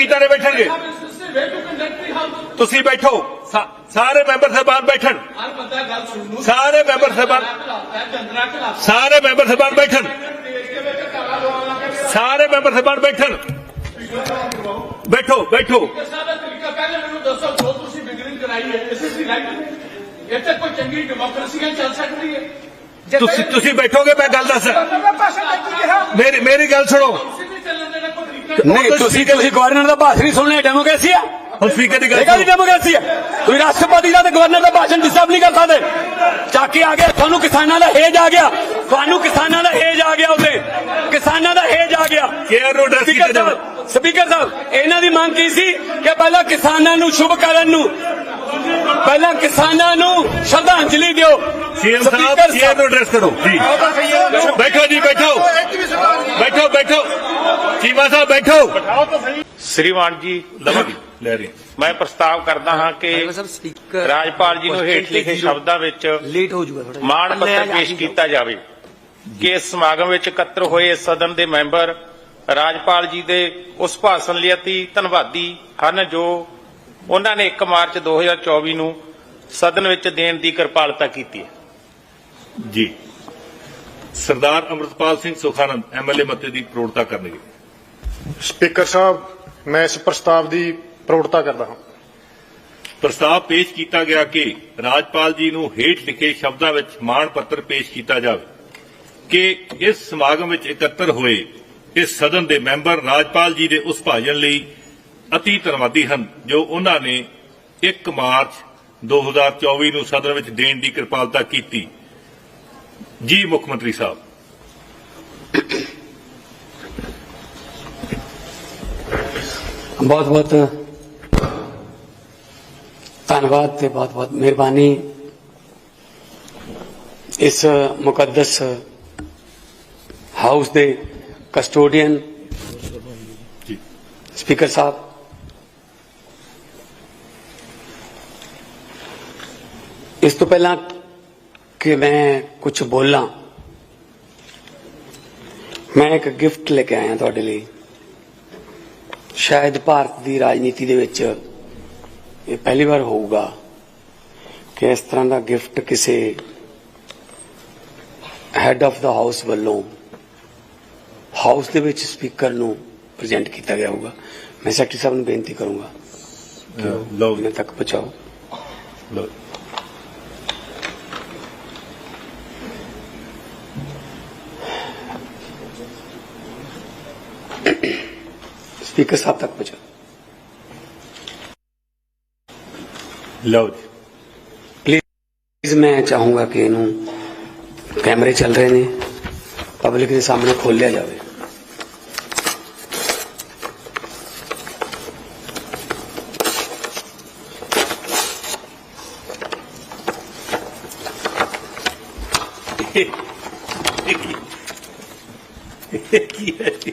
ਸੀਟਾਂ ਤੇ ਬੈਠਣਗੇ। ਤੁਸੀਂ ਬੈਠੋ। ਸਾ- ਸਾਰੇ ਮੈਂਬਰ ਸਭਾ ਬੈਠਣ। ਸਾਰੇ ਮੈਂਬਰ ਸਭਾ ਸਾਰੇ ਮੈਂਬਰ ਸਭਾ ਬੈਠਣ। ਸਾਰੇ ਮੈਂਬਰ ਸਭਾ ਬੈਠਣ। ਬੈਠੋ ਬੈਠੋ। ਸਾਡਾ ਤਰੀਕਾ ਪਹਿਲੇ ਮੈਨੂੰ ਦੱਸੋ ਜੋ ਤੁਸੀਂ ਬਿਗਨਿੰਗ ਕਰਾਈ ਹੈ ਇਸ ਇਜ਼ ਰਾਈਟ ਇੱਥੇ ਕੋਈ ਚੰਗੀ ਡੈਮੋਕ੍ਰੇਸੀ ਚੱਲ ਸਕਦੀ ਹੈ ਤੁਸੀਂ ਤੁਸੀਂ ਬੈਠੋਗੇ, ਮੈਂ ਗੱਲ ਦੱਸ ਭਾਸ਼ਣ ਵਿੱਚ ਕਿਹਾ ਮੇਰੀ ਮੇਰੀ ਗੱਲ ਸੁਣੋ ਤੁਸੀਂ ਵੀ ਚੱਲਣ ਦੇਣਾ ਕੋਈ ਤਰੀਕਾ ਨਹੀਂ ਤੁਸੀਂ ਤੁਸੀਂ ਗਵਰਨਰ ਦਾ ਭਾਸ਼ਣ ਨਹੀਂ ਸੁਣਨਾ ਡੈਮੋਕ੍ਰੇਸੀ ਆ। ਹੁਣ ਸਪੀਕਰ ਦੀ ਗੱਲ ਇਹ ਕਾਹਦੀ ਡੈਮੋਕ੍ਰੇਸੀ ਹੈ ਤੁਸੀਂ ਰਾਸ਼ਟਰਪਤੀ ਦਾ ਤੇ ਗਵਰਨਰ ਦਾ ਭਾਸ਼ਣ ਡਿਸਟਰਬ ਨਹੀਂ ਕਰ ਸਕਦੇ। ਚੱਕ ਕੇ ਆ ਗਏ ਤੁਹਾਨੂੰ ਕਿਸਾਨਾਂ ਦਾ ਹੇਜ ਆ ਗਿਆ। ਤੁਹਾਨੂੰ ਕਿਸਾਨਾਂ ਦਾ ਹੇਜ ਆ ਗਿਆ ਉੱਤੇ ਕਿਸਾਨਾਂ ਦਾ ਹੇਜ ਆ ਗਿਆ। ਕੇਅਰ ਨੂੰ ਕੀਤਾ ਜਾਵੇ। ਸਾਹਿਬ ਸਪੀਕਰ ਸਾਹਿਬ ਇਹਨਾਂ ਦੀ ਮੰਗ ਕੀ ਸੀ ਕਿ ਪਹਿਲਾਂ ਕਿਸਾਨਾਂ ਨੂੰ ਸ਼ੁਭ ਕਰਨ ਨੂੰ ਪਹਿਲਾਂ ਕਿਸਾਨਾਂ ਨੂੰ ਸ਼ਰਧਾਂਜਲੀ ਦਿਓ। ਸੀਐਮ ਸਾਹਿਬ ਸਪੀਕਰ ਕੇਅਰ ਨੂੰ ਐਡਰੈਸ ਕਰੋ ਜੀ। ਬੈਠੋ ਜੀ ਬੈਠੋ। ਬੈਠੋ ਬੈਠੋ ਚੀਮਾ ਸਾਹਿਬ ਬੈਠੋ। ਸ੍ਰੀਮਾਨ ਜੀ ਲਵਾਂਗੀ ਲੈ ਰਹੀ ਮੈਂ ਪ੍ਰਸਤਾਵ ਕਰਦਾ ਹਾਂ ਕਿ ਰਾਜਪਾਲ ਜੀ ਨੂੰ ਹੇਠ ਲਿਖੇ ਸ਼ਬਦਾਂ ਵਿੱਚ ਲੇਟ ਹੋ ਜਾਊਗਾ ਥੋੜਾ ਮਾਣ ਪੱਤਰ ਪੇਸ਼ ਕੀਤਾ ਜਾਵੇ ਕਿ ਇਸ ਸਮਾਗਮ ਵਿੱਚ ਇਕੱਤਰ ਹੋਏ ਸਦਨ ਦੇ ਮੈਂਬਰ ਰਾਜਪਾਲ ਜੀ ਦੇ ਉਸ ਭਾਸ਼ਣ ਲਈ ਅਤੀ ਧੰਨਵਾਦੀ ਹਨ ਜੋ ਉਹਨਾਂ ਨੇ 1 ਮਾਰਚ 2024 ਨੂੰ ਸਦਨ ਵਿੱਚ ਦੇਣ ਦੀ ਕਿਰਪਾਲਤਾ ਕੀਤੀ ਹੈ। ਜੀ। ਸਰਦਾਰ ਅਮਰਤਪਾਲ ਸਿੰਘ ਸੁਖਾਨੰਦ ਐਮਐਲਏ ਮੱਤੇ ਦੀ ਪ੍ਰੋੜਤਾ ਕਰਨਗੇ। ਸਪੀਕਰ ਸਾਹਿਬ ਮੈਂ ਇਸ ਪ੍ਰਸਤਾਵ ਦੀ ਪ੍ਰੋੜਤਾ ਕਰਦਾ ਹਾਂ। ਪ੍ਰਸਤਾਵ ਪੇਸ਼ ਕੀਤਾ ਗਿਆ ਕਿ ਰਾਜਪਾਲ ਜੀ ਨੂੰ ਹੇਠ ਲਿਖੇ ਸ਼ਬਦਾਂ ਵਿੱਚ ਮਾਣ ਪੱਤਰ ਪੇਸ਼ ਕੀਤਾ ਜਾਵੇ। ਕਿ ਇਸ ਸਮਾਗਮ ਵਿੱਚ ਇਕੱਤਰ ਹੋਏ ਇਸ ਸਦਨ ਦੇ ਮੈਂਬਰ ਰਾਜਪਾਲ ਜੀ ਦੇ ਉਸ ਭਾਜਨ ਲਈ ਅਤੀ ਧੰਨਵਾਦੀ ਹਨ ਜੋ ਉਹਨਾਂ ਨੇ 1 ਮਾਰਚ 2024 ਨੂੰ ਸਦਨ ਵਿੱਚ ਦੇਣ ਦੀ ਕਿਰਪਾਲਤਾ ਕੀਤੀ। ਜੀ ਮੁੱਖ ਮੰਤਰੀ ਸਾਹਿਬ। ਬਹੁਤ ਬਹੁਤ ਧੰਨਵਾਦ ਤੇ ਬਹੁਤ ਬਹੁਤ ਮਿਹਰਬਾਨੀ ਇਸ ਮੁਕੱਦਸ ਹਾਊਸ ਦੇ ਕਸਟੋਡੀਅਨ ਸਪੀਕਰ ਸਾਹਿਬ। ਇਸ ਤੋਂ ਪਹਿਲਾਂ ਕਿ ਮੈਂ ਕੁਝ ਬੋਲਾਂ। ਮੈਂ ਇੱਕ ਗਿਫਟ ਲੈ ਕੇ ਆਇਆ ਤੁਹਾਡੇ ਲਈ। ਸ਼ਾਇਦ ਭਾਰਤ ਦੀ ਰਾਜਨੀਤੀ ਦੇ ਵਿੱਚ ਇਹ ਪਹਿਲੀ ਵਾਰ ਹੋਊਗਾ ਕਿ ਇਸ ਤਰ੍ਹਾਂ ਦਾ ਗਿਫਟ ਕਿਸੇ ਹੈੱਡ ਆਫ ਦਾ ਹਾਊਸ ਵੱਲੋਂ ਹਾਊਸ ਦੇ ਵਿੱਚ ਸਪੀਕਰ ਨੂੰ ਪ੍ਰੈਜ਼ੈਂਟ ਕੀਤਾ ਗਿਆ ਹੋਊਗਾ। ਮੈਂ ਸੈਕਟਰੀ ਸਾਹਿਬ ਨੂੰ ਬੇਨਤੀ ਕਰੂੰਗਾ ਲਓ ਇਹਨਾਂ ਤੱਕ ਪਹੁੰਚਾਓ। ਲਓ। ਸਪੀਕਰ ਸਾਹਿਬ ਤੱਕ ਪਹੁੰਚਾਓ ਲਓ ਜੀ ਪਲੀਜ਼ ਮੈਂ ਚਾਹੂੰਗਾ ਕਿ ਇਹਨੂੰ ਕੈਮਰੇ ਚੱਲ ਰਹੇ ਨੇ ਪਬਲਿਕ ਦੇ ਸਾਹਮਣੇ ਖੋਲਿਆ ਜਾਵੇ ਕੀ ਹੈ ਜੀ?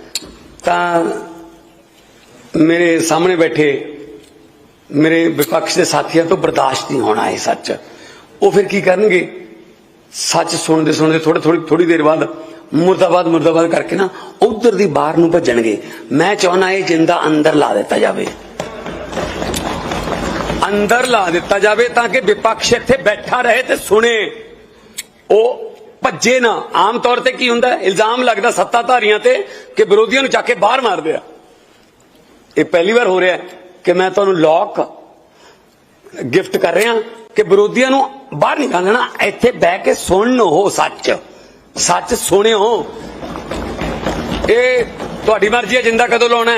ਤਾਂ ਮੇਰੇ ਸਾਹਮਣੇ ਬੈਠੇ ਮੇਰੇ ਵਿਪਕਸ਼ ਦੇ ਸਾਥੀਆਂ ਤੋਂ ਬਰਦਾਸ਼ਤ ਨਹੀਂ ਹੋਣਾ ਇਹ ਸੱਚ। ਉਹ ਫਿਰ ਕੀ ਕਰਨਗੇ? ਸੱਚ ਸੁਣਦੇ ਸੁਣਦੇ ਥੋੜੇ ਥੋੜੀ ਥੋੜੀ ਦੇਰ ਬਾਅਦ ਮੁਰਦਾਬਾਦ ਮੁਰਦਾਬਾਦ ਕਰਕੇ ਨਾ ਉਧਰ ਦੀ ਬਾਹਰ ਨੂੰ ਭੱਜਣਗੇ। ਮੈਂ ਚਾਹਣਾ ਇਹ ਜਿੰਦਾ ਅੰਦਰ ਲਾ ਦਿੱਤਾ ਜਾਵੇ। ਅੰਦਰ ਲਾ ਦਿੱਤਾ ਜਾਵੇ ਤਾਂ ਕਿ ਵਿਪਕਸ਼ ਇੱਥੇ ਬੈਠਾ ਰਹੇ ਤੇ ਸੁਣੇ। ਉਹ ਭੱਜੇ ਨਾ। ਆਮ ਤੌਰ ਤੇ ਕੀ ਹੁੰਦਾ? ਇਲਜ਼ਾਮ ਲੱਗਦਾ ਸੱਤਾਧਾਰੀਆਂ ਤੇ ਕਿ ਵਿਰੋਧੀਆਂ ਨੂੰ ਚੱਕ ਕੇ ਬਾਹਰ ਮਾਰਦੇ ਆ। ਇਹ ਪਹਿਲੀ ਵਾਰ ਹੋ ਰਿਹਾ ਕਿ ਮੈਂ ਤੁਹਾਨੂੰ ਲੋਕ ਗਿਫਟ ਕਰ ਰਿਹਾ ਕਿ ਵਿਰੋਧੀਆਂ ਨੂੰ ਬਾਹਰ ਨਿਕਾਲਣਾ। ਇੱਥੇ ਬਹਿ ਕੇ ਸੁਣਨ ਹੋ ਸੱਚ। ਸੱਚ ਸੁਣਿਓ। ਇਹ ਤੁਹਾਡੀ ਮਰਜ਼ੀ ਹੈ, ਜਿੰਦਾ ਕਦੋਂ ਲਾਉਣਾ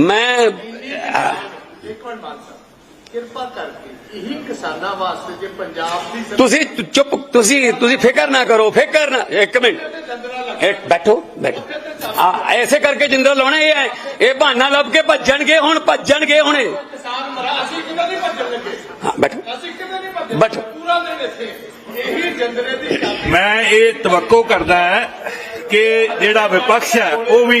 ਮੈਂ ਇੱਕ ਮਿੰਟ ਮਾਨ ਸਾਹਿਬ, ਕਿਰਪਾ ਕਰਕੇ ਇਹੀ ਕਿਸਾਨਾਂ ਵਾਸਤੇ ਜੇ ਪੰਜਾਬ ਦੀ ਤੁਸੀਂ ਚੁੱਪ ਤੁਸੀਂ ਤੁਸੀਂ ਫਿਕਰ ਨਾ ਕਰੋ ਫਿਕਰ ਨਾ ਇੱਕ ਮਿੰਟ। ਇੱਕ ਬੈਠੋ ਬੈਠੋ। ਆ ਐਸੇ ਕਰਕੇ ਜਿੰਦਰਾ ਲਾਉਣਾ ਇਹ ਹੈ। ਇਹ ਬਹਾਨਾ ਲੱਭ ਕੇ ਭੱਜਣਗੇ ਹੁਣ ਭੱਜਣਗੇ ਹੁਣੇ ਕਿਸਾਨ ਮਰਾ ਅਸੀਂ ਕਿਵੇਂ ਨਹੀਂ ਭੱਜਣ ਲੱਗੇ? ਹਾਂ ਬੈਠੋ। ਅਸੀਂ ਕਿਵੇਂ ਨਹੀਂ ਭੱਜਣ ਬਟ- ਪੂਰਾ ਦਿਨ ਇੱਥੇ। ਇਹੀ ਜੰਦਰੇ ਦੀ ਗੱਲ ਮੈਂ ਇਹ ਤਵੱਕੋ ਕਰਦਾ ਹੈ ਕਿ ਜਿਹੜਾ ਵਿਪਕਸ਼ ਹੈ ਉਹ ਵੀ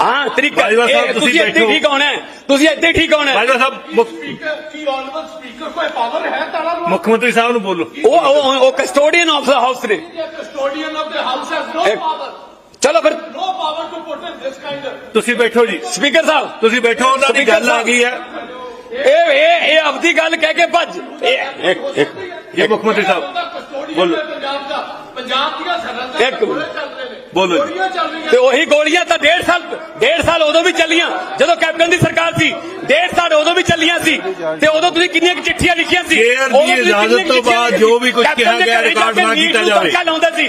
ਹਾਂ ਤਰੀਕਾ ਬਾਜਵਾ ਸਾਹਿਬ, ਇਹ ਤੁਸੀਂ ਤੁਸੀਂ ਇੱਥੇ ਬੈਠੋ। ਠੀਕ ਹੋਣਾ ਹੈ। ਤੁਸੀਂ ਇੱਥੇ ਠੀਕ ਹੋਣਾ ਹੈ। ਬਾਜਵਾ ਸਾਹਿਬ ਮੁੱਖ- ਸਪੀਕਰ ਕੀ ਆਨਰੇਬਲ ਸਪੀਕਰ? ਕੋਈ ਪਾਵਰ ਹੈ ਤਾਲਾ ਨੂੰ ਮੁੱਖ ਮੰਤਰੀ ਸਾਹਿਬ ਨੂੰ ਬੋਲੋ। ਉਹ ਉਹ ਉਹ ਕਸਟੋਡੀਅਨ ਆਫ ਦਾ ਹਾਊਸ ਨੇ। Custodian of the house has no power ਚਲੋ ਫਿਰ। No power to put in this kind ਤੁਸੀਂ ਬੈਠੋ ਜੀ। ਸਪੀਕਰ ਸਾਹਿਬ। ਤੁਸੀਂ ਬੈਠੋ ਉਹਨਾਂ ਦੀ ਗੱਲ ਆ ਗਈ ਹੈ। ਇਹ ਇਹ ਇਹ ਆਪਦੀ ਗੱਲ ਕਹਿ ਕੇ ਭੱਜ ਇਹ ਇੱਕ ਇੱਕ ਜੀ ਮੁੱਖ ਮੰਤਰੀ ਸਾਹਿਬ ਬੋਲੋ। ਪੰਜਾਬ ਦਾ ਪੰਜਾਬ ਦੀਆਂ ਸਰਹੱਦਾਂ ਇੱਕ ਤੇ ਮਿੰਟ। ਗੋਲੇ ਚੱਲ ਰਹੇ ਨੇ ਬੋਲੋ ਜੀ। ਗੋਲੀਆਂ ਚੱਲ ਰਹੀਆਂ ਤੇ ਉਹੀ ਗੋਲੀਆਂ ਤਾਂ ਡੇਢ ਸਾਲ ਡੇਢ ਸਾਲ ਉਦੋਂ ਵੀ ਚੱਲੀਆਂ ਜਦੋਂ ਕੈਪਟਨ ਦੀ ਸਰਕਾਰ ਸੀ ਡੇਢ ਸਾਲ ਉਦੋਂ ਵੀ ਚੱਲੀਆਂ ਸੀ ਤੇ ਉਦੋਂ ਤੁਸੀਂ ਕਿੰਨੀਆਂ ਕੁ ਚਿੱਠੀਆਂ ਲਿਖੀਆਂ ਸੀ ਕੇਅਰ ਦੀ ਉਦੋਂ ਤੁਸੀਂ ਇਜਾਜ਼ਤ ਕਿੰਨੀਆਂ ਕੁ ਤੋਂ ਚਿੱਠੀਆਂ ਬਾਅਦ ਲਿਖੀਆਂ ਜੋ ਵੀ ਕੁਝ ਕੈਪਟਨ ਕਿਹਾ ਦੇ ਗਿਆ ਘਰੇ ਜਾ ਰਿਕਾਰਡ ਕੇ ਨਾ ਮੀਟ ਕੀਤਾ ਨੂੰ ਜਾਵੇ। ਤੜਕਾ ਲਾਉਂਦਾ ਸੀ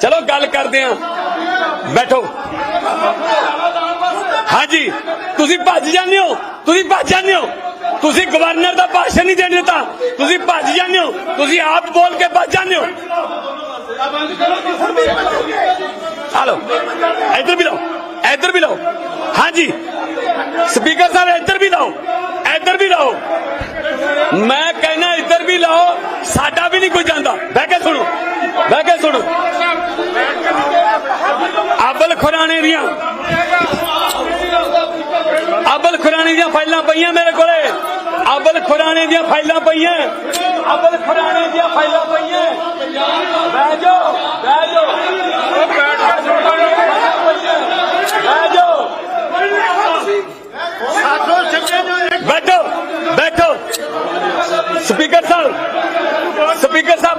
ਚਲੋ ਗੱਲ ਕਰਦੇ ਆਂ ਬੈਠੋ। ਹਾਂਜੀ, ਤੁਸੀਂ ਭੱਜ ਜਾਂਦੇ ਹੋ। ਤੁਸੀਂ ਭੱਜ ਜਾਂਦੇ ਹੋ। ਤੁਸੀਂ ਗਵਰਨਰ ਦਾ ਭਾਸ਼ਣ ਨਹੀਂ ਦੇਣ ਦਿੱਤਾ। ਤੁਸੀਂ ਭੱਜ ਜਾਂਦੇ ਹੋ। ਤੁਸੀਂ ਆਪ ਬੋਲ ਕੇ ਭੱਜ ਜਾਂਦੇ ਹੋ। ਹਲੋ, ਇੱਧਰ ਵੀ ਲਓ। ਇੱਧਰ ਵੀ ਲਓ। ਹਾਂਜੀ। ਸਪੀਕਰ ਸਾਹਿਬ, ਇੱਧਰ ਵੀ ਲਓ। ਇੱਧਰ ਵੀ ਲਾਓ ਮੈਂ ਕਹਿੰਦਾ ਇੱਧਰ ਵੀ ਲਾਓ ਸਾਡਾ ਵੀ ਨਹੀਂ ਕੋਈ ਜਾਂਦਾ ਬਹਿ ਕੇ ਸੁਣੋ ਬਹਿ ਕੇ ਸੁਣੋ ਅਬਲ ਖੁਰਾਣੇ ਦੀਆਂ ਅਬਲ ਖੁਰਾਣੇ ਦੀਆਂ ਫਾਈਲਾਂ ਪਈਆਂ ਮੇਰੇ ਕੋਲੇ ਅਬਲ ਖੁਰਾਣੇ ਦੀਆਂ ਫਾਈਲਾਂ ਪਈਆਂ ਅਬਲ ਖੁਰਾਣੇ ਦੀਆਂ ਫਾਈਲਾਂ ਪਈਆਂ ਬਹਿ ਜਾਓ ਬਹਿ ਜਾਓ ਉਹ ਬੈਠ ਕੇ ਸੁਣੋ ਬਹਿ ਜਾਓ ਬੈਠੋ ਬੈਠੋ ਸਪੀਕਰ ਸਾਹਿਬ ਸਪੀਕਰ ਸਾਹਿਬ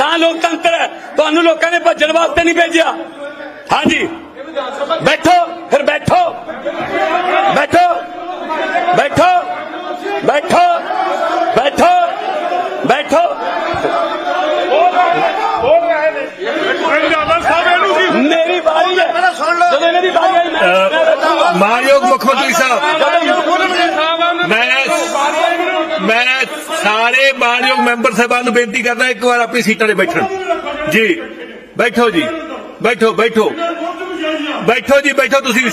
ਤਾਂ ਲੋਕਤੰਤਰ ਹੈ ਤੁਹਾਨੂੰ ਲੋਕਾਂ ਨੇ ਭੱਜਣ ਵਾਸਤੇ ਨਹੀਂ ਭੇਜਿਆ। ਹਾਂਜੀ। ਬੈਠੋ ਫਿਰ ਬੈਠੋ। ਬੈਠੋ। ਬੈਠੋ। ਬੈਠੋ। ਬੈਠੋ। ਬੈਠੋ। ਮੇਰੀ ਵਾਰੀ ਹੈ। ਜਦੋਂ ਇਹਨਾਂ ਦੀ ਵਾਰੀ ਆਈ ਮੈਂ-। ਮਾਨਯੋਗ ਮੁੱਖ ਮੰਤਰੀ ਸਾਹਿਬ ਜਦੋਂ ਮੈਂ ਮੈਂ ਸਾਰੇ ਮਾਨਯੋਗ ਮੈਂਬਰ ਸਾਹਿਬਾਨ ਨੂੰ ਬੇਨਤੀ ਕਰਦਾ ਇੱਕ ਵਾਰ ਆਪਣੀ ਸੀਟਾਂ ਤੇ ਬੈਠਣ। ਜੀ ਬੈਠੋ ਜੀ ਬੈਠੋ ਬੈਠੋ। ਬੈਠੋ ਜੀ ਬੈਠੋ ਤੁਸੀਂ।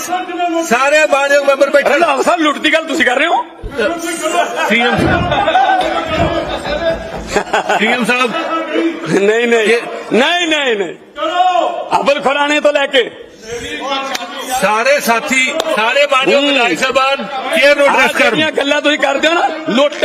ਸਾਰੇ ਮਾਨਯੋਗ ਮੈਂਬਰ ਬੈਠਣ। ਰੰਧਾਵਾ ਸਾਹਿਬ ਲੁੱਟ ਦੀ ਗੱਲ ਤੁਸੀਂ ਕਰ ਰਹੇ ਹੋ? ਸੀਐਮ ਸੀਐਮ ਸਾਹਿਬ। ਨਹੀਂ ਨਹੀਂ। ਨਹੀਂ ਨਹੀਂ ਨਹੀਂ। ਅਬਲ ਖੁਰਾਣੇ ਤੋਂ ਲੈ ਕੇ। ਸਾਰੇ ਸਾਥੀ ਸਾਰੇ ਮਾਨਯੋਗ ਵਿਧਾਇਕ ਸਾਹਿਬਾਨ ਚੇਅਰ ਨੂੰ ਐਡਰੈਸ ਕਰਨ। ਗੱਲਾਂ ਤੁਸੀਂ ਕਰਦੇ ਹੋ ਨਾ ਲੁੱਟ।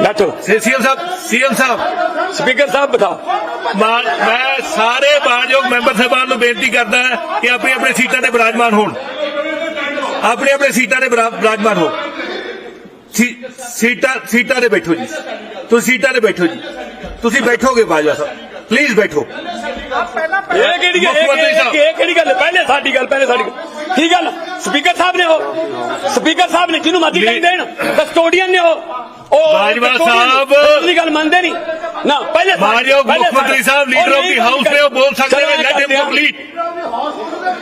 ਬੈਠੋ ਸੀਐਮ ਸਾਹਿਬ ਸੀਐਮ ਸਾਹਿਬ। ਸਪੀਕਰ ਸਾਹਿਬ ਬਤਾਓ ਮਾਨ- ਮੈਂ ਸਾਰੇ ਮਾਨਯੋਗ ਮੈਂਬਰ ਸਾਹਿਬਾਨ ਨੂੰ ਬੇਨਤੀ ਕਰਦਾ ਕਿ ਆਪਣੀ ਆਪਣੀ ਸੀਟਾਂ ਤੇ ਬਿਰਾਜਮਾਨ ਹੋਣ। ਆਪਣੀ ਆਪਣੀ ਸੀਟਾਂ ਤੇ ਬਿਰਾ- ਬਿਰਾਜਮਾਨ ਹੋਣ। ਸੀ- ਸੀਟਾਂ ਸੀਟਾਂ ਤੇ ਬੈਠੋ ਜੀ। ਤੁਸੀਂ ਸੀਟਾਂ ਤੇ ਬੈਠੋ ਜੀ। ਤੁਸੀਂ ਬੈਠੋਗੇ ਬਾਜਵਾ ਸਾਹਿਬ। ਪਲੀਜ਼ ਬੈਠੋ। ਇਹ ਕਿਹੜੀ ਗੱਲ ਮੁੱਖ ਮੰਤਰੀ ਸਾਹਿਬ। ਇਹ ਕਿਹੜੀ ਗੱਲ? ਹੈ? ਪਹਿਲੇ ਸਾਡੀ ਗੱਲ ਪਹਿਲੇ ਸਾਡੀ ਗੱਲ। ਕੀ ਗੱਲ? ਸਪੀਕਰ ਸਾਹਿਬ ਨੇ ਉਹ। ਸਪੀਕਰ ਸਾਹਿਬ ਨੇ ਜਿਹਨੂੰ ਮਰਜ਼ੀ ਦੇਣ ਕਸਟੋਡੀਅਨ ਨੇ ਉਹ। ਉਹ ਬਾਜਵਾ ਸਾਹਿਬ। ਦੀ ਗੱਲ ਮੰਨਦੇ ਨਹੀਂ। ਨਾ ਪਹਿਲੇ ਮਾਨਯੋਗ ਮੁੱਖ ਮੰਤਰੀ ਸਾਹਿਬ ਲੀਡਰ ਆਫ ਦੀ ਹਾਊਸ ਨੇ ਉਹ ਬੋਲ ਸਕਦੇ ਨੇ ਲੈਟ ਹਿਮ। ਕੰਪਲੀਟ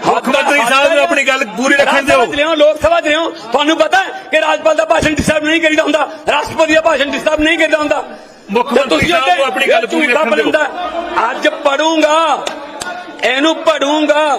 ਮੁੱਖ ਮੰਤਰੀ ਸਾਹਿਬ ਨੂੰ ਆਪਣੀ ਗੱਲ ਪੂਰੀ ਰੱਖਣ ਦਿਓ ਲੋਕ ਸਭਾ ਚ ਲਿਆਓ। ਤੁਹਾਨੂੰ ਪਤਾ ਹੈ ਕਿ ਰਾਜਪਾਲ ਦਾ ਭਾਸ਼ਣ ਡਿਸਟਰਬ ਨਹੀਂ ਕਰੀਦਾ ਹੁੰਦਾ। ਰਾਸ਼ਟਰਪਤੀ ਦਾ ਭਾਸ਼ਣ ਡਿਸਟਰਬ ਨਹੀਂ ਕਰੀਦਾ ਹੁੰਦਾ। ਮੁੱਖ ਮੰਤਰੀ ਤੁਸੀਂ ਸਾਹਿਬ ਆਪਣੀ ਗੱਲ ਪੂਰੀ ਰੱਖਣ ਦਿਓ। ਅੱਜ ਪੜੂੰਗਾ। ਇਹਨੂੰ ਪੜੂੰਗਾ।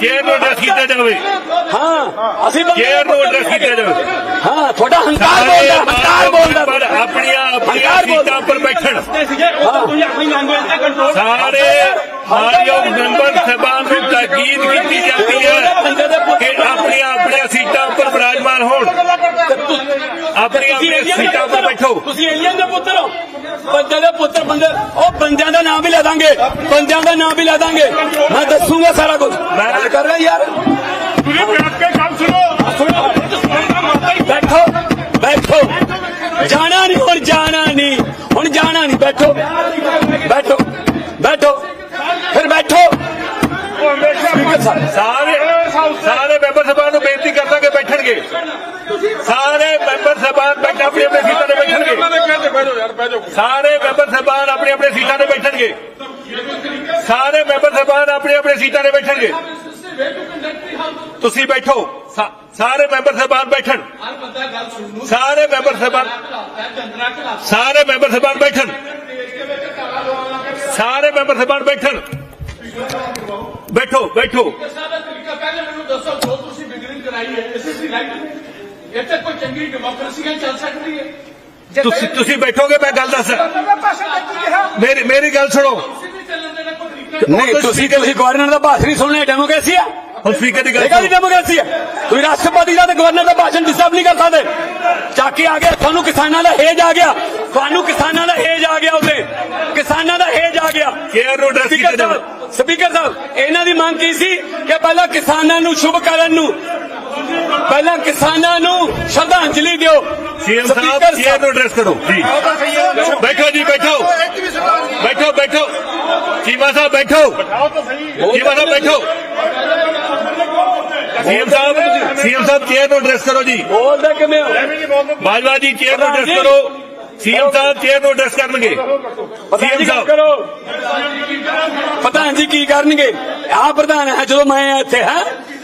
chair ਨੂੰ ਐਡਰੈਸ ਕੀਤਾ ਜਾਵੇ। ਹਾਂ ਅਸੀਂ ਬੰਦੇ ਚੇਅਰ ਨੂੰ ਐਡਰੈਸ ਕੀਤਾ ਜਾਵੇ। ਹਾਂ ਤੁਹਾਡਾ ਹੰਕਾਰ ਸਾਰੇ ਬੋਲਦਾ ਹੰਕਾਰ ਬੋਲਦਾ। ਮਾਨਯੋਗ ਆਪਣੀਆਂ ਆਪਣੀਆਂ। ਸੀਟਾਂ ਬੈਠਣ। ਆਪਣੀ ਤੇ ਸਾਰੇ ਮਾਨਯੋਗ ਮੈਂਬਰ ਸਾਹਿਬਾਨ ਨੂੰ ਤਾਕੀਦ ਕੀਤੀ ਜਾਂਦੀ ਹੈ ਕਿ ਆਪਣੀਆਂ ਆਪਣੀਆਂ ਸੀਟਾਂ ਉੱਪਰ ਬਿਰਾਜਮਾਨ ਹੋਣ। ਆਪਣੀਆਂ ਆਪਣੀਆਂ ਸੀਟਾਂ ਉੱਪਰ ਬੈਠੋ। ਤੁਸੀਂ ਏਲੀਅਨ ਦੇ ਪੁੱਤਰ ਹੋ। ਬੰਦੇ ਦੇ ਪੁੱਤਰ ਬੰਦੇ ਉਹ ਬੰਦਿਆਂ ਦਾ ਨਾਮ ਵੀ ਲੈ ਦਾਂਗੇ। ਬੰਦਿਆਂ ਦਾ ਨਾਮ ਵੀ ਲੈ ਦਾਂਗੇ ਮੈਂ ਦੱਸੂਗਾ ਸਾਰਾ ਕੁਝ। ਮੈਂ ਕਰ ਰਿਹਾ ਯਾਰ। ਤੁਸੀਂ ਬੈਠ ਕੇ ਗੱਲ ਸੁਣੋ ਬੈਠੋ। ਬੈਠੋ ਜਾਣਾ ਨਹੀਂ ਹੁਣ ਜਾਣਾ ਨਹੀਂ। ਹੁਣ ਜਾਣਾ ਨਹੀਂ ਬੈਠੋ। ਬੈਠੋ ਬੈਠੋ। ਫਿਰ ਬੈਠੋ। ਸਾਰੇ ਸਾਰੇ ਮੈਂਬਰ ਸਾਹਿਬਾਨ ਨੂੰ ਬੇਨਤੀ ਕਰਦਾ ਕਿ ਬੈਠਣਗੇ। ਸਾਰੇ ਮੈਂਬਰ ਸਾਹਿਬਾਨ ਬੈਠ ਆਪਣੀ ਆਪਣੀ ਸੀਟਾਂ ਤੇ ਬੈਠਣਗੇ। ਬੈਠੋ ਯਾਰ ਬੈਠੋ ਸਾਰੇ ਮੈਂਬਰ ਸਾਹਿਬਾਨ ਆਪਣੀ ਆਪਣੀ ਸੀਟਾਂ ਤੇ ਬੈਠਣਗੇ। ਸਾਰੇ ਮੈਂਬਰ ਸਾਹਿਬਾਨ ਆਪਣੀ ਆਪਣੀ ਸੀਟਾਂ ਤੇ ਬੈਠਣਗੇ ਤੁਸੀਂ ਬੈਠੋ ਸਾ- ਸਾਰੇ ਮੈਂਬਰ ਸਾਹਿਬਾਨ ਬੈਠਣ ਹਰ ਬੰਦਾ ਗੱਲ ਸੁਣ ਲੂ ਸਾਰੇ ਮੈਂਬਰ ਸਾਹਿਬਾਨ ਚੰਦਰਾ ਖਿਲਾਫ ਸਾਰੇ ਮੈਂਬਰ ਸਾਹਿਬਾਨ ਬੈਠਣ ਸਾਰੇ ਮੈਂਬਰ ਸਾਹਿਬਾਨ ਬੈਠਣ ਬੈਠੋ ਬੈਠੋ ਸਾਹਿਬ ਦਾ ਤਰੀਕਾ ਪਹਿਲੇ ਮੈਨੂੰ ਦੱਸੋ ਜੋ ਤੁਸੀਂ ਬਿਗਨਿੰਗ ਕਰਾਈ ਹੈ ਇਸ ਇਜ਼ ਦੀ ਰਾਈਟ ਇੱਥੇ ਕੋਈ ਚੰਗੀ ਡੈਮੋਕ੍ਰੇਸੀਆਂ ਚੱਲ ਸਕਦੀ ਹੈ ਤੁਸੀਂ ਤੁਸੀਂ ਬੈਠੋਗੇ ਮੈਂ ਗੱਲ ਦੱਸ ਭਾਸ਼ਣ ਦਾ ਕੀ ਕਿਹਾ ਮੇਰੀ ਮੇਰੀ ਗੱਲ ਸੁਣੋ ਤੁਸੀਂ ਵੀ ਚੱਲਣ ਦੇਣਾ ਕੋਈ ਤਰੀਕਾ ਨਹੀਂ ਤੁਸੀਂ ਤੁਸੀਂ ਗਵਰਨਰ ਦਾ ਭਾਸ਼ਣ ਹੀ ਸੁਣਨਾ ਡੈਮੋਕ੍ਰੇਸੀ ਆ? ਹੁਣ ਸਪੀਕਰ ਦੀ ਗੱਲ ਇਹ ਕਾਹਦੀ ਸੁਣੋ। ਡੈਮੋਕ੍ਰੇਸੀ ਹੈ ਤੁਸੀਂ ਰਾਸ਼ਟਰਪਤੀ ਦਾ ਤੇ ਗਵਰਨਰ ਦਾ ਭਾਸ਼ਣ ਡਿਸਟਰਬ ਨਹੀਂ ਕਰ ਸਕਦੇ। ਚੱਕ ਕੇ ਆ ਗਿਆ ਤੁਹਾਨੂੰ ਕਿਸਾਨਾਂ ਦਾ ਹੇਜ ਆ ਗਿਆ। ਤੁਹਾਨੂੰ ਕਿਸਾਨਾਂ ਦਾ ਹੇਜ ਆ ਗਿਆ ਉੱਤੇ ਕਿਸਾਨਾਂ ਦਾ ਹੇਜ ਆ ਗਿਆ। ਚੇਅਰ ਨੂੰ address ਕੀਤਾ ਸਪੀਕਰ ਸਾਹਿਬ ਇਹਨਾਂ ਦੀ ਮੰਗ ਕੀ ਸੀ? ਕਿ ਪਹਿਲਾਂ ਕਿਸਾਨਾਂ ਨੂੰ ਸ਼ੁਭ ਕਰਨ ਨੂੰ ਪਹਿਲਾਂ ਕਿਸਾਨਾਂ ਨੂੰ ਸ਼ਰਧਾਂਜਲੀ ਦਿਓ। ਸੀਐਮ ਸਾਹਿਬ ਸਪੀਕਰ ਚੇਅਰ ਨੂੰ ਐਡਰੈਸ ਕਰੋ ਜੀ ਬੈਠੋ ਜੀ ਬੈਠੋ। ਬੈਠੋ ਬੈਠੋ। ਚੀਮਾ ਸਾਹਿਬ ਬੈਠੋ। ਚੀਮਾ ਸਾਹਿਬ ਬੈਠੋ। ਸੀਐਮ ਸਾਹਿਬ ਸੀਐਮ ਸਾਹਿਬ ਚੇਅਰ ਨੂੰ ਐਡਰੈਸ ਕਰੋ ਜੀ? ਬੋਲਦੇ ਕਿਵੇਂ ਹੋ? ਬਾਜਵਾ ਜੀ ਚੇਅਰ ਨੂੰ ਐਡਰੈਸ ਕਰੋ? ਸੀਐਮ ਸਾਹਿਬ ਚੇਅਰ ਨੂੰ ਐਡਰੈਸ ਕਰਨਗੇ? ਪ੍ਰਧਾਨ ਸੀਐਮ ਜੀ ਗੱਲ ਸਾਹਿਬ। ਕਰੋ। ਪ੍ਰਧਾਨ ਜੀ ਕੀ ਕਰਨਗੇ? ਆ ਪ੍ਰਧਾਨ ਹੈ ਜਦੋਂ ਮੈਂ ਇੱਥੇ ਹਾਂ?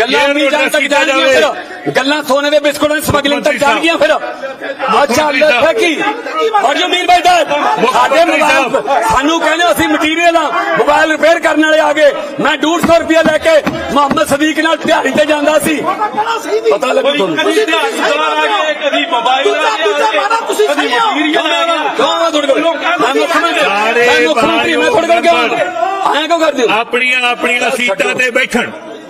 ਗੱਲਾਂ ਜਾਣ ਤੱਕ ਜਾਣਗੀਆਂ ਫਿਰ। ਗੱਲਾਂ ਸੋਨੇ ਦੇ ਬਿਸਕੁਟਾਂ ਦੀ ਸਮਗਲਿੰਗ ਤੱਕ ਜਾਣਗੀਆਂ ਫਿਰ। ਅੱਛਾ ਸਾਹਿਬ। ਕੀ ਔਰ ਜੋ ਮੀਨ ਬਾਈ ਦਾ ਸਾਡੇ ਮੋਬਾਈਲ ਸਾਹਿਬ। ਸਾਨੂੰ ਕਹਿੰਦੇ ਅਸੀਂ ਮਟੀਰੀਅਲ ਆ ਮੋਬਾਈਲ ਰਿਪੇਅਰ ਕਰਨ ਵਾਲੇ ਆ ਗਏ। ਮੈਂ 150 ਰੁਪਇਆ ਲੈ ਕੇ ਮੁਹੰਮਦ ਸਦੀਕ ਨਾਲ ਦਿਹਾੜੀ ਤੇ ਜਾਂਦਾ ਸੀ। ਪਤਾ ਲੱਗੂ ਤੁਹਾਨੂੰ। ਕਦੀ ਦਿਹਾੜੀਦਾਰ ਆ ਗਏ ਕਦੀ ਮੋਬਾਈਲ ਆ ਤੁਸੀਂ ਕਦੀ ਮਟੀਰੀਅਲ ਆ ਗਿਆ ਕੌਣ ਆ ਤੁਹਾਡੇ ਕੋਲ। ਮੈਂ ਮੁੱਖ ਮੰਤਰੀ ਮੈਂ ਮੁੱਖ ਮੰਤਰੀ ਮੈਂ ਤੁਹਾਡੇ ਕੋਲ ਕਿਉਂ? ਆਇਆ ਕਿਉਂ ਕਰਦੇ ਹੋ? ਆਪਣੀਆਂ ਆਪਣੀਆਂ ਸੀਟਾਂ ਤੇ ਬੈਠਣ।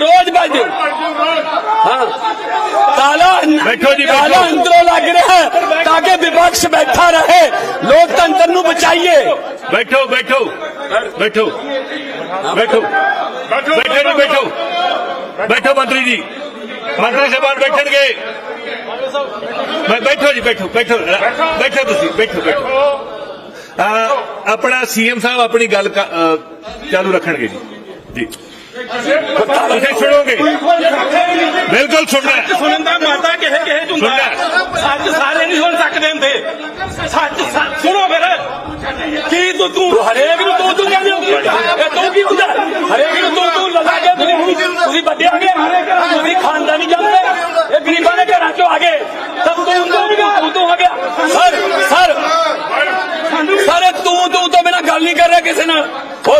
ਰੋਜ਼ ਵੱਜਦੇ ਹੋ। ਤਾਲਾ ਬੈਠੋ ਜੀ, ਬੈਠੋ। ਤਾਲਾ ਅੰਦਰੋਂ ਲੱਗ ਰਿਹਾ ਹੈ ਤਾਂ ਕਿ ਵਿਪਕਸ਼ ਬੈਠਾ ਰਹੇ। ਲੋਕਤੰਤਰ ਨੂੰ ਬਚਾਈਏ। ਬੈਠੋ ਬੈਠੋ। ਬੈਠੋ। ਬੈਠੋ। ਬੈਠੋ ਜੀ ਬੈਠੋ। ਬੈਠੋ। ਮੰਤਰੀ ਜੀ। ਮੰਤਰੀ ਸਾਹਿਬਾਨ ਬੈਠਣਗੇ। ਬੈਠੋ ਜੀ ਬੈਠੋ ਬੈਠੋ। ਬੈਠੋ। ਤੁਸੀਂ ਬੈਠੋ ਬੈਠੋ। ਆਪਣਾ ਸੀਐਮ ਸਾਹਿਬ ਆਪਣੀ ਗੱਲ ਚਾਲੂ ਰੱਖਣਗੇ ਜੀ। ਜੀ। ਤੁਸੀਂ ਸੁਣੋਗੇ ਬਿਲਕੁਲ ਸੁਣਨਾ ਹੈ। ਸੁਣਨ ਦਾ ਮਾਤਾ ਕਿਸੇ ਕਿਸੇ ਚ ਹੁੰਦਾ ਹੈ। ਸੱਚ ਸਾਰੇ ਨਹੀਂ ਸੁਣ ਸਕਦੇ ਹੁੰਦੇ ਸੱਚ ਸੱਚ ਸੁਣੋ ਫਿਰ ਕੀ ਤੂੰ ਤੂੰ ਹਰੇਕ ਨੂੰ ਤੂੰ ਤੂੰ ਕਹਿੰਦੇ ਹੋ ਇਹ ਤੂੰ ਕੀ ਹੁੰਦਾ ਹਰੇਕ ਨੂੰ ਤੂੰ ਤੂੰ ਲਗਾ ਕੇ ਤੁਸੀਂ ਤੁਸੀਂ ਵੱਡੇ ਆ ਗਏ ਤੁਸੀਂ ਖਾਨਦਾਨੀ ਜਾਂਦੇ ਇਹ ਗਰੀਬਾਂ ਦੇ ਘਰਾਂ ਚੋਂ ਆ ਗਏ ਤਾਂ ਤੂੰ ਤੂੰ ਤੂੰ ਤੂੰ ਆ ਗਿਆ ਸਰ ਸਰ ਸਰ ਇਹ ਤੂੰ ਤੂੰ ਤੋਂ ਬਿਨਾ ਗੱਲ ਨਹੀਂ ਕਰ ਰਿਹਾ ਕਿਸੇ ਨਾਲ ਉਹ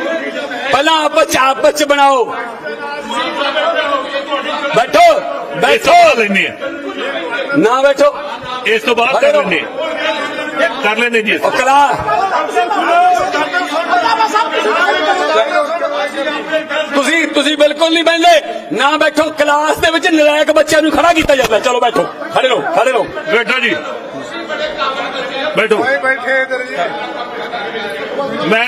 ਪਹਿਲਾਂ ਆਪਸ ਚ ਆਪਸ ਚ ਬਣਾਓ। ਬੈਠੋ ਬੈਠੋ। ਲੈਣੇ ਆ। ਨਾ ਬੈਠੋ। ਇਸ ਤੋਂ ਬਾਅਦ ਕਰ ਲੈਣੇ ਕਰ ਲੈਣੇ ਜੀ ਕਲਾ ਤੁਸੀਂ ਤੁਸੀਂ ਬਿਲਕੁਲ ਨਹੀਂ ਬੈਠਦੇ ਨਾ ਬੈਠੋ ਕਲਾਸ ਦੇ ਵਿੱਚ ਨਲਾਇਕ ਬੱਚਿਆਂ ਨੂੰ ਖੜਾ ਕੀਤਾ ਜਾਂਦਾ। ਚਲੋ ਬੈਠੋ। ਖੜੇ ਰਹੋ ਖੜੇ ਰਹੋ। ਬੈਠੋ ਜੀ। ਬੈਠੋ। ਮੈਂ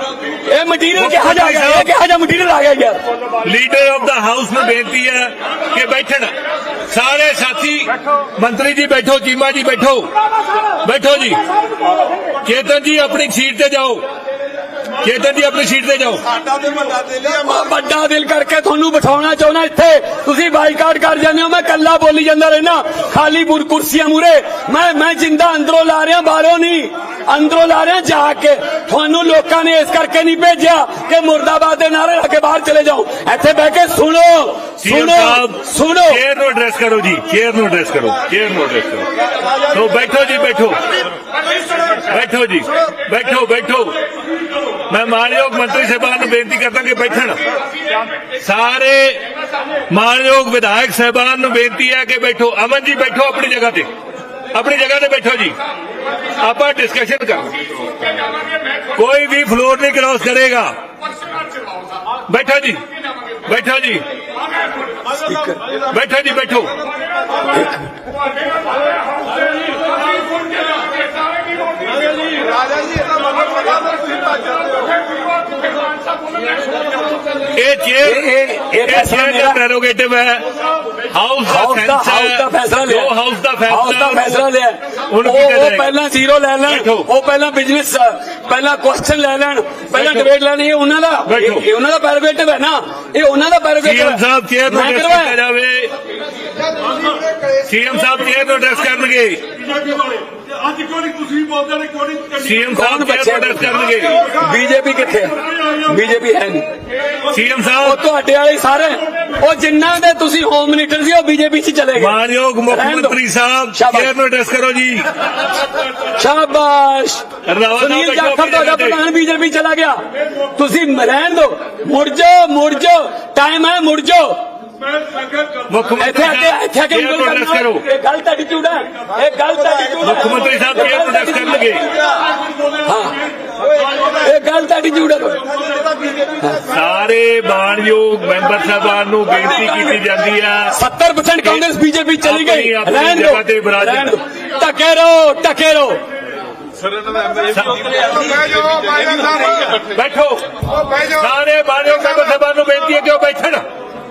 ਇਹ ਮਟੀਰੀਅਲ ਕਿਹਾ ਜਾ ਗਿਆ? ਇਹ ਕਿਹਾ ਜਾ ਮਟੀਰੀਅਲ ਆ ਗਿਆ ਯਾਰ ਲੀਡਰ ਆਫ ਦਾ ਹਾਊਸ ਨੂੰ ਬੇਨਤੀ ਹੈ ਕਿ ਬੈਠਣ। ਸਾਰੇ ਸਾਥੀ ਮੰਤਰੀ ਜੀ ਬੈਠੋ ਚੀਮਾ ਜੀ ਬੈਠੋ। ਬੈਠੋ ਜੀ। ਚੇਤਨ ਜੀ ਆਪਣੀ ਸੀਟ ਤੇ ਜਾਓ। ਚੇਤਨ ਜੀ ਆਪਣੀ ਸੀਟ ਤੇ ਜਾਓ। ਮੈਂ ਵੱਡਾ ਦਿਲ ਕਰਕੇ ਤੁਹਾਨੂੰ ਬਿਠਾਉਣਾ ਚਾਹੁੰਦਾ ਇੱਥੇ। ਤੁਸੀਂ ਬਾਈਕਾਟ ਕਰ ਜਾਂਦੇ ਹੋ ਮੈਂ ਕੱਲਾ ਬੋਲੀ ਜਾਂਦਾ ਰਹਿਣਾ ਖਾਲੀ ਬੁਰ ਕੁਰਸੀਆਂ ਮੂਰੇ ਮੈਂ ਮੈਂ ਜਿੰਦਾ ਅੰਦਰੋਂ ਲਾ ਰਿਹਾ ਬਾਹਰੋਂ ਨਹੀਂ। ਅੰਦਰੋਂ ਲਾ ਰਿਹਾ ਜਾ ਕੇ। ਤੁਹਾਨੂੰ ਲੋਕਾਂ ਨੇ ਇਸ ਕਰਕੇ ਨਹੀਂ ਭੇਜਿਆ ਕਿ ਮੁਰਦਾਬਾਦ ਦੇ ਨਾਰੇ ਲਾ ਕੇ ਬਾਹਰ ਚਲੇ ਜਾਓ। ਇੱਥੇ ਬਹਿ ਕੇ ਸੁਣੋ ਸੁਣੋ ਸੁਣੋ। ਚੇਅਰ ਨੂੰ ਐਡਰੈਸ ਕਰੋ ਜੀ ਚੇਅਰ ਨੂੰ ਐਡਰੈਸ ਕਰੋ ਚੇਅਰ ਨੂੰ ਐਡਰੈਸ ਕਰੋ। ਸੋ ਬੈਠੋ ਜੀ ਬੈਠੋ। ਬੈਠੋ ਜੀ ਬੈਠੋ ਬੈਠੋ। ਮੈਂ ਮਾਨਯੋਗ ਮੰਤਰੀ ਸਾਹਿਬਾਨ ਨੂੰ ਬੇਨਤੀ ਕਰਦਾ ਕਿ ਬੈਠਣ। ਸਾਰੇ ਮਾਨਯੋਗ ਵਿਧਾਇਕ ਸਾਹਿਬਾਨ ਨੂੰ ਬੇਨਤੀ ਹੈ ਕਿ ਬੈਠੋ। ਅਮਨ ਜੀ ਬੈਠੋ ਆਪਣੀ ਜਗ੍ਹਾ ਤੇ। ਆਪਣੀ ਜਗ੍ਹਾ ਤੇ ਬੈਠੋ ਜੀ। ਆਪਾਂ ਡਿਸਕਸ਼ਨ ਕਰ ਕੋਈ ਵੀ ਫਲੋਰ ਨਹੀਂ ਕ੍ਰਾਸ ਕਰੇਗਾ ਬੈਠੋ ਜੀ ਬੈਠੋ ਜੀ ਬੈਠੋ ਜੀ ਬੈਠੋ ਇਹ ਚੇਅਰ ਇਹ- ਇਹ- ਇਹ ਹੈ। ਹਾਊਸ ਦਾ ਹਾਊਸ ਦਾ ਫੈਸਲਾ ਲਿਆ। ਜੋ ਹਾਊਸ ਦਾ ਫੈਸਲਾ ਹਾਊਸ ਦਾ ਫੈਸਲਾ ਲਿਆ। ਉਹ ਕੀਤਾ ਉਹ ਜਾਏਗਾ। ਪਹਿਲਾਂ ਜ਼ੀਰੋ ਲੈ ਲੈਣ। ਉਹ ਪਹਿਲਾਂ ਬਿਜ਼ਨਸ ਪਹਿਲਾਂ ਕੁਐਸਚਨ ਲੈ ਲੈਣ। ਪਹਿਲਾਂ। ਡਿਬੇਟ ਲੈਣੀ ਇਹ ਉਹਨਾਂ ਦਾ। ਇਹ ਉਹਨਾਂ ਦਾ ਪੈਰੋਗੇਟਿਵ ਹੈ ਨਾ। ਇਹ ਉਹਨਾਂ ਦਾ ਪੈਰੋਗੇਟਿਵ ਸੀਐਮ ਸਾਹਿਬ ਐਡਰੈਸ ਕਰਵਾਇਆ। ਕੀਤਾ ਜਾਵੇ? ਸੀਐਮ ਸਾਹਿਬ ਨੂੰ ਐਡਰੈਸ ਕਰਨਗੇ? ਅੱਜ ਕਿਉਂ ਨਹੀਂ ਤੁਸੀਂ ਬੋਲਦੇ ਨੇ? ਕਿਉਂ ਨਹੀਂ ਸੀਐਮ ਸਾਹਿਬ ਬੱਚੇ ਐਡਰੈਸ ਕਰਨਗੇ? ਬੀਜੇਪੀ ਕਿੱਥੇ ਬੀਜੇਪੀ ਹੈ ਨਹੀਂ। ਸੀਐਮ ਉਹ ਸਾਹਿਬ ਤੁਹਾਡੇ ਵਾਲੇ ਸਾਰੇ ਉਹ ਜਿੰਨਾ ਦੇ ਤੁਸੀਂ ਹੋਮ ਮਿਨਿਸਟਰ ਸੀ ਉਹ ਬੀਜੇਪੀ 'ਚ ਚਲੇ ਗਏ। ਮਾਨਯੋਗ ਮੁੱਖ। ਮੰਤਰੀ ਸਾਹਿਬ। ਚੇਅਰ ਨੂੰ ਐਡਰੈਸ ਕਰੋ ਜੀ। ਸ਼ਾਬਾਸ਼। ਸੁਨੀਲ ਜਾਖੜ ਤੁਹਾਡਾ ਪ੍ਰਧਾਨ ਬੀਜੇਪੀ ਚਲਾ ਗਿਆ। ਤੁਸੀਂ ਰਹਿਣ ਦਿਓ। ਮੁੜ ਜਾਓ ਮੁੜ ਜਾਓ। ਟਾਈਮ ਹੈ ਮੁੜ ਜਾਓ। ਮੁੱਖ ਮੰਤਰੀ ਇੱਥੇ ਆ ਕੇ ਸਾਹਿਬ ਇੱਥੇ ਆ ਕੇ ਚੇਅਰ ਨੂੰ ਉਂਗਲ ਐਡਰੈਸ ਕਰਨਾ ਕਰੋ। ਇਹ ਗਲਤ ਐਟੀਟਿਊਡ ਹੈ। ਇਹ ਗਲਤ ਐਟੀਟਿਊਡ ਹੈ। ਮੁੱਖ ਮੰਤਰੀ ਸਾਹਿਬ ਨੂੰ ਐਡਰੈਸ ਕਰਨਗੇ। ਇਹ ਗਲਤ ਐਟੀਟਿਊਡ ਹੈ। ਸਾਰੇ ਮਾਨਯੋਗ ਮੈਂਬਰ ਸਾਹਿਬਾਨ ਨੂੰ ਬੇਨਤੀ ਕੀਤੀ ਜਾਂਦੀ ਆ। 70% ਕਾਂਗਰਸ ਬੀਜੇਪੀ ਚਲੀ ਗਈ। ਆਪਣੀ- ਆਪਣੀ ਰਹਿਣ ਜਗ੍ਹਾ ਤੇ ਦਿਓ ਵਿਰਾਜਨ। ਰਹਿਣ ਦਿਓ। ਟਕੇ ਰਹੋ ਟਕੇ ਰਹੋ। ਬੈਠੋ। ਸਾਰੇ ਮਾਨਯੋਗ ਮੈਂਬਰ ਸਾਹਿਬਾਨ ਨੂੰ ਬੇਨਤੀ ਹੈ ਕਿ ਉਹ ਬੈਠਣ।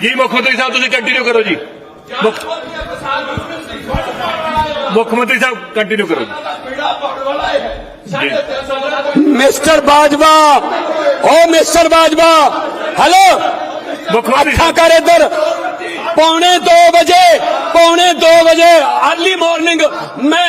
ਜੀ ਮੁੱਖ ਮੰਤਰੀ ਸਾਹਿਬ ਤੁਸੀਂ ਕੰਟੀਨਿਊ ਕਰੋ ਜੀ। ਮੁੱਖ ਮੰਤਰੀ ਸਾਹਿਬ ਕੰਟੀਨਿਊ ਕਰੋ ਜੀ। ਮਿਸਟਰ ਬਾਜਵਾ ਓ ਮਿਸਟਰ ਬਾਜਵਾ ਹੈਲੋ। ਮੁੱਖ ਮੰਤਰੀ ਸਾਹਿਬ। ਕਰ ਇੱਧਰ। ਪੌਣੇ 2 ਵਜੇ ਪੌਣੇ 2 ਵਜੇ ਅਰਲੀ ਮਾਰਨਿੰਗ ਮੈਂ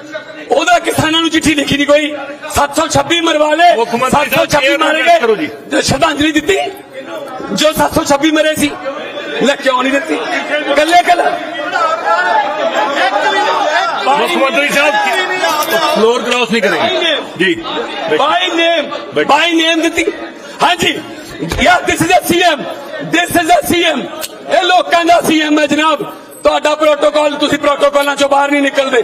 ਉਹਦਾ ਕਿਸਾਨਾਂ ਨੂੰ ਚਿੱਠੀ ਲਿਖੀ ਨਹੀਂ ਕੋਈ। 726 ਮਰਵਾ ਲਏ। ਮੁੱਖ ਮੰਤਰੀ ਸਾਹਿਬ, 726 chair ਨੂੰ ਮਾਰੇ address ਕਰੋ ਜੀ। ਗਏ ਤੇ ਸ਼ਰਧਾਂਜਲੀ ਦਿੱਤੀ। ਜੋ 726 ਮਰੇ ਸੀ ਲੈ ਕਿਉਂ ਨਹੀਂ ਦਿੱਤੀ? ਕੱਲੇ ਕੱਲੇ ਮੁੱਖ ਮੰਤਰੀ ਸਾਹਿਬ ਫਲੋਰ ਕ੍ਰਾਸ ਨਹੀਂ ਕਰੇਗੇ। ਜੀ। ਬੈਠੋ। ਬਾਈ ਨੇਮ ਬੈਠੋ। ਬਾਈ ਨੇਮ ਦਿੱਤੀ। ਹਾਂਜੀ। Ya this is a CM this is a CM ਇਹ ਲੋਕਾਂ ਦਾ ਸੀਐਮ ਹੈ ਜਨਾਬ। ਤੁਹਾਡਾ ਪ੍ਰੋਟੋਕਾਲ ਤੁਸੀਂ ਪ੍ਰੋਟੋਕਾਲਾਂ ਚੋਂ ਬਾਹਰ ਨਹੀਂ ਨਿਕਲਦੇ।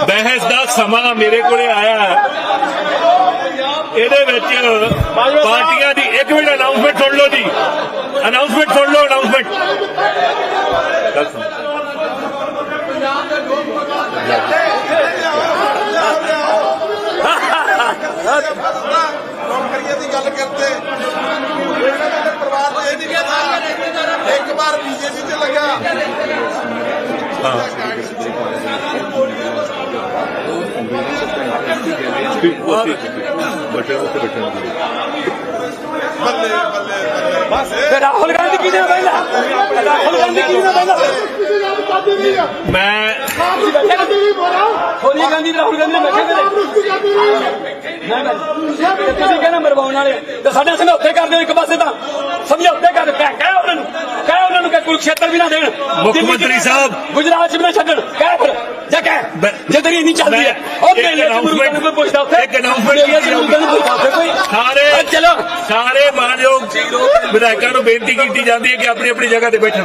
ਬਹਿਸ ਦਾ ਸਮਾਂ ਮੇਰੇ ਕੋਲੇ ਆਇਆ ਇਹਦੇ ਵਿੱਚ ਪਾਰਟੀਆਂ ਦੀ ਇੱਕ ਮਿੰਟ ਅਨਾਉਂਸਮੈਂਟ ਸੁਣ ਲਓ ਜੀ। ਅਨਾਉਂਸਮੈਂਟ ਸੁਣ ਲਓ ਅਨਾਉਂਸਮੈਂਟ ਨੌਕਰੀਆਂ ਦੀ ਗੱਲ ਕਰਦੇ ਪਰਿਵਾਰ ਇਹ ਨਹੀਂ ਕਹਿੰਦਾ ਇੱਕ ਵਾਰ ਬੀਜੇਪੀ 'ਚ ਲੱਗਾ। ਬੱਲੇ ਰਾਹੁਲ ਗਾਂਧੀ ਕਿਹਨੇ ਬੈਠਾ ਰਾਹੁਲ ਗਾਂਧੀ ਕਿਹਨੇ ਬੈਠਾ ਮੈਂ ਸੋਨੀਆ ਗਾਂਧੀ ਤੇ ਰਾਹੁਲ ਗਾਂਧੀ ਨੇ ਬੈਠੇ ਨੇ। ਤੁਸੀਂ ਕਹਿੰਦੇ ਮਰਵਾਉਣ ਵਾਲੇ। ਤੇ ਸਾਡੇ ਸਮਝੌਤੇ ਕਰ ਦਿਓ ਇੱਕ ਪਾਸੇ ਤਾਂ। ਸਮਝੌਤੇ ਕਰ ਕਹਿ ਉਹਨਾਂ ਨੂੰ। ਕਹਿ ਉਹਨਾਂ ਨੂੰ ਕਿ ਕੁਰੂਕਸ਼ੇਤਰ ਵੀ ਨਾ ਦੇਣ। ਮੁੱਖ ਦਿੱਲੀ ਚ ਮੰਤਰੀ ਵੀ- ਸਾਹਿਬ। ਗੁਜਰਾਤ ਚ ਵੀ ਨਾ ਛੱਡਣ। ਕਹਿ ਫਿਰ। ਜਾ ਕਹਿ। ਮੈਂ- ਜੇ ਤੇਰੀ ਇੰਨੀ ਚੱਲਦੀ ਹੈ। ਮੈਂ ਉਹ ਇੱਕ ਮੇਲੇ ਚ ਮੁਰਗਾ ਨੂੰ ਕੋਈ ਪੁੱਛਦਾ ਉੱਥੇ। ਇੱਕ announcement ਮੇਲੇ ਚ ਮੁਰਗਾ ਨੂੰ ਪੁੱਛਦਾ ਉੱਥੇ ਕੋਈ। ਸਾਰੇ ਚਲੋ। ਸਾਰੇ ਮਾਨਯੋਗ ਵਿਧਾਇਕਾਂ ਨੂੰ ਬੇਨਤੀ ਕੀਤੀ ਜਾਂਦੀ ਹੈ ਕਿ ਆਪਣੀ ਆਪਣੀ ਜਗ੍ਹਾ ਤੇ ਬੈਠਣ।